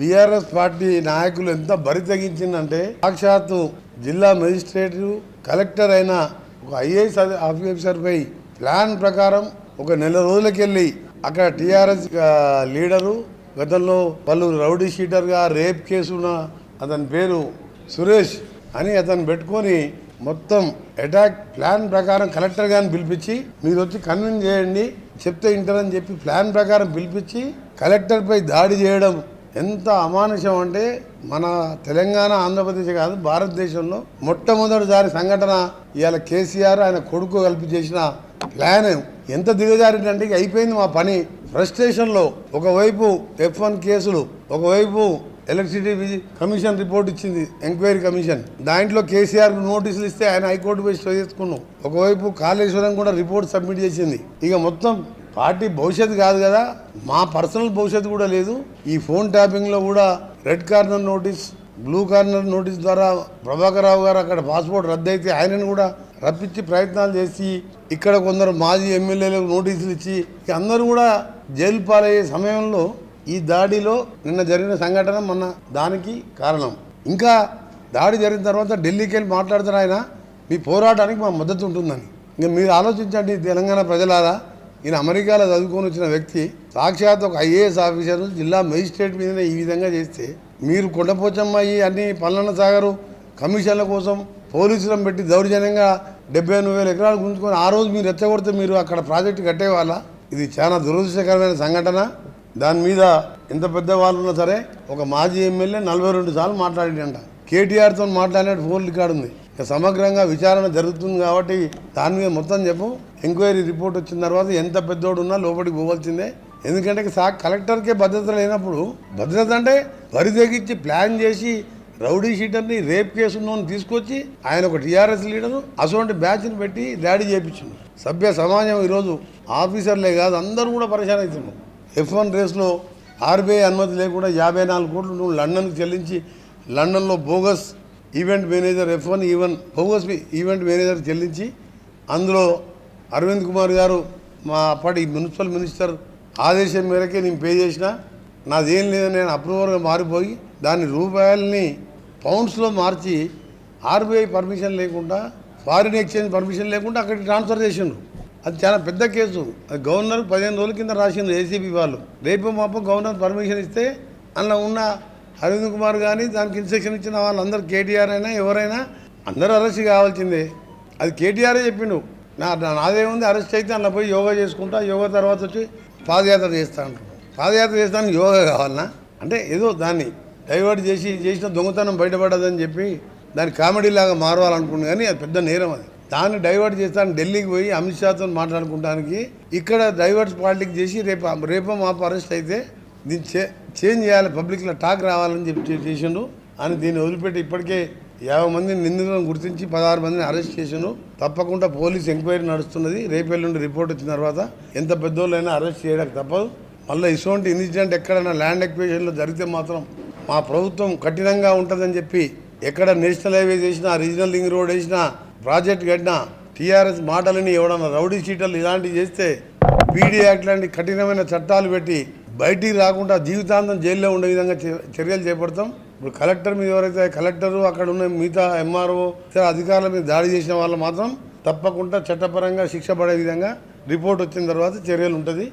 BRS party నాయకులు ఎంత బరి తెగించిందంటే సాక్షాత్తు జిల్లా మెజిస్ట్రేట్ కలెక్టర్ అయిన ఒక ఐఏఎస్ ఆఫీసర్పై ప్లాన్ ప్రకారం ఒక నెల రోజులకెళ్ళి అక్కడ టీఆర్ఎస్ లీడరు గతంలో పలు రౌడీ షీటర్గా రేప్ కేసు ఉన్న అతని పేరు సురేష్ అని అతను పెట్టుకొని మొత్తం అటాక్ ప్లాన్ ప్రకారం కలెక్టర్ గారిని పిలిపించి మీరు వచ్చి కన్విన్స్ చేయండి చెప్తే వింటారని చెప్పి ప్లాన్ ప్రకారం పిలిపించి కలెక్టర్పై దాడి చేయడం ఎంత అమానుషం అంటే మన తెలంగాణ ఆంధ్రప్రదేశ్ కాదు భారతదేశంలో మొట్టమొదటిసారి సంఘటన ఇవాళ కేసీఆర్ ఆయన కొడుకు కలిపి చేసిన ప్లాన్. ఎంత దిగజారిందంటే అయిపోయింది మా పని. ఫ్రస్ట్రేషన్లో ఒకవైపు ఎఫ్ వన్ కేసులు ఒకవైపు ఎలక్ట్రిసిటీ కమిషన్ రిపోర్ట్ ఇచ్చింది ఎంక్వైరీ కమిషన్. దాంట్లో కేసీఆర్ నోటీసులు ఇస్తే ఆయన హైకోర్టు పోయి స్టో చేసుకున్నాం. ఒకవైపు కాళేశ్వరం కూడా రిపోర్ట్ సబ్మిట్ చేసింది. ఇక మొత్తం పార్టీ భవిష్యత్తు కాదు కదా మా పర్సనల్ భవిష్యత్తు కూడా లేదు. ఈ ఫోన్ ట్యాపింగ్లో కూడా red corner notice blue corner notice ద్వారా ప్రభాకర్ రావు గారు అక్కడ పాస్పోర్ట్ రద్దు అయితే ఆయనను కూడా రప్పించి ప్రయత్నాలు చేసి ఇక్కడ కొందరు మాజీ ఎమ్మెల్యేలకు నోటీసులు ఇచ్చి అందరూ కూడా జైలు పాలయ్యే సమయంలో ఈ దాడిలో నిన్న జరిగిన సంఘటన మొన్న దానికి కారణం. ఇంకా దాడి జరిగిన తర్వాత ఢిల్లీకి వెళ్ళి మాట్లాడుతున్న ఆయన మీ పోరాటానికి మా మద్దతు ఉంటుందని. ఇంకా మీరు ఆలోచించండి తెలంగాణ ప్రజలారా ఈయన అమెరికాలో చదువుకొని వచ్చిన వ్యక్తి సాక్షాత్ ఒక ఐఏఎస్ ఆఫీసర్ జిల్లా మెజిస్ట్రేట్ మీదనే ఈ విధంగా చేస్తే మీరు కొండపోచమ్మ ఈ అన్ని పల్లన్న సాగరు. కమిషన్ల కోసం పోలీసులను పెట్టి దౌర్జన్యంగా డెబ్బై ఎనిమిది వేల ఎకరాలు గుంజుకొని ఆ రోజు మీరు రెచ్చగొడితే మీరు అక్కడ ప్రాజెక్టు కట్టేవాళ్ళ? ఇది చాలా దురదృష్టకరమైన సంఘటన. దాని మీద ఎంత పెద్ద వాళ్ళు ఉన్నా సరే ఒక మాజీ ఎమ్మెల్యే నలభై రెండు సార్లు మాట్లాడిందంట కేటీఆర్తో మాట్లాడినట్టు ఫోన్ రికార్డు ఉంది. ఇక సమగ్రంగా విచారణ జరుగుతుంది కాబట్టి దాని మీద మొత్తం చెప్పు. ఎంక్వైరీ రిపోర్ట్ వచ్చిన తర్వాత ఎంత పెద్దోడు ఉన్నా లోపలికి పోవాల్సిందే. ఎందుకంటే సా కలెక్టర్కే భద్రత లేనప్పుడు భద్రత అంటే వరి తెగించి ప్లాన్ చేసి రౌడీ షీటర్ని రేప్ కేసు తీసుకొచ్చి ఆయన ఒక టీఆర్ఎస్ లీడరు అటువంటి బ్యాచ్ని పెట్టి దాడి చేయించింది సభ్య సమాజం ఈరోజు ఆఫీసర్లే కాదు అందరూ కూడా పరిశాన్ అవుతున్నారు ఎఫ్ వన్ రేస్లో ఆర్బీఐ అనుమతి లేకుండా యాభై నాలుగు కోట్లు నువ్వు లండన్కి చెల్లించి లండన్లో bogus event manager F one even bogus event manager చెల్లించి అందులో అరవింద్ కుమార్ గారు మా అప్పటి మున్సిపల్ మినిస్టర్ ఆదేశం మేరకే నేను పే చేసిన. నాదేం లేదని నేను అప్రూవర్గా మారిపోయి దాని రూపాయలని పౌండ్స్లో మార్చి ఆర్బీఐ పర్మిషన్ లేకుండా ఫారిన్ ఎక్స్చేంజ్ పర్మిషన్ లేకుండా అక్కడికి ట్రాన్స్ఫర్ చేసిండ్రు. అది చాలా పెద్ద కేసు. అది గవర్నర్ పదిహేను రోజుల కింద రాసిండ్రు ఏసీబీ వాళ్ళు. రేపు మాప గవర్నర్ పర్మిషన్ ఇస్తే అందులో ఉన్న అరవింద్ కుమార్ కానీ దానికి ఇన్స్ట్రక్షన్ ఇచ్చిన వాళ్ళందరూ కేటీఆర్ అయినా ఎవరైనా అందరూ అరెస్ట్ కావాల్సిందే. అది కేటీఆరే చెప్పిండు. నా నాదేముంది అరెస్ట్ అయితే అందులో పోయి యోగా చేసుకుంటా యోగా తర్వాత వచ్చి పాదయాత్ర చేస్తా అంటారు పాదయాత్ర చేస్తానికి యోగా కావాలన్నా అంటే ఏదో దాన్ని డైవర్ట్ చేసి చేసిన దొంగతనం బయటపడదని చెప్పి దాన్ని కామెడీ లాగా కానీ అది పెద్ద నేరం అది. దాన్ని డైవర్ట్ చేస్తాను ఢిల్లీకి పోయి అమిత్ షాతో మాట్లాడుకుంటానికి ఇక్కడ డైవర్ట్స్ పాలిటిక్స్ చేసి రేపు రేపు మాపు అరెస్ట్ అయితే దీన్ని చే చేంజ్ చేయాలి పబ్లిక్లో టాక్ రావాలని చెప్పి చేసిండు. అని దీన్ని వదిలిపెట్టి ఇప్పటికే యాభై మంది నిందితులను గుర్తించి పదహారు మందిని అరెస్ట్ చేసాను. తప్పకుండా పోలీస్ ఎంక్వైరీ నడుస్తున్నది. రేపెల్లుండి రిపోర్ట్ వచ్చిన తర్వాత ఎంత పెద్దోళ్ళైనా అరెస్ట్ చేయడానికి తప్పదు. మళ్ళీ ఇటువంటి ఇన్సిడెంట్ ఎక్కడైనా ల్యాండ్ ఎక్విజన్లో జరిగితే మాత్రం మా ప్రభుత్వం కఠినంగా ఉంటుందని చెప్పి ఎక్కడ నేషనల్ హైవే చేసినా రీజనల్ లింక్ రోడ్ వేసినా ప్రాజెక్ట్ కట్టినా టీఆర్ఎస్ మాటలని ఎవడన్నా రౌడీ చీటలు ఇలాంటివి చేస్తే పీడీ యాక్ట్ లాంటి కఠినమైన చట్టాలు పెట్టి బయటికి రాకుండా జీవితాంతం జైల్లో ఉండే విధంగా చర్యలు చేపడతాం. ఇప్పుడు కలెక్టర్ మీద ఎవరైతే కలెక్టరు అక్కడ ఉన్న మిగతా ఎంఆర్ఓ ఇతర అధికారుల మీద దాడి చేసిన వాళ్ళు మాత్రం తప్పకుండా చట్టపరంగా శిక్ష పడే విధంగా రిపోర్ట్ వచ్చిన తర్వాత చర్యలు ఉంటుంది.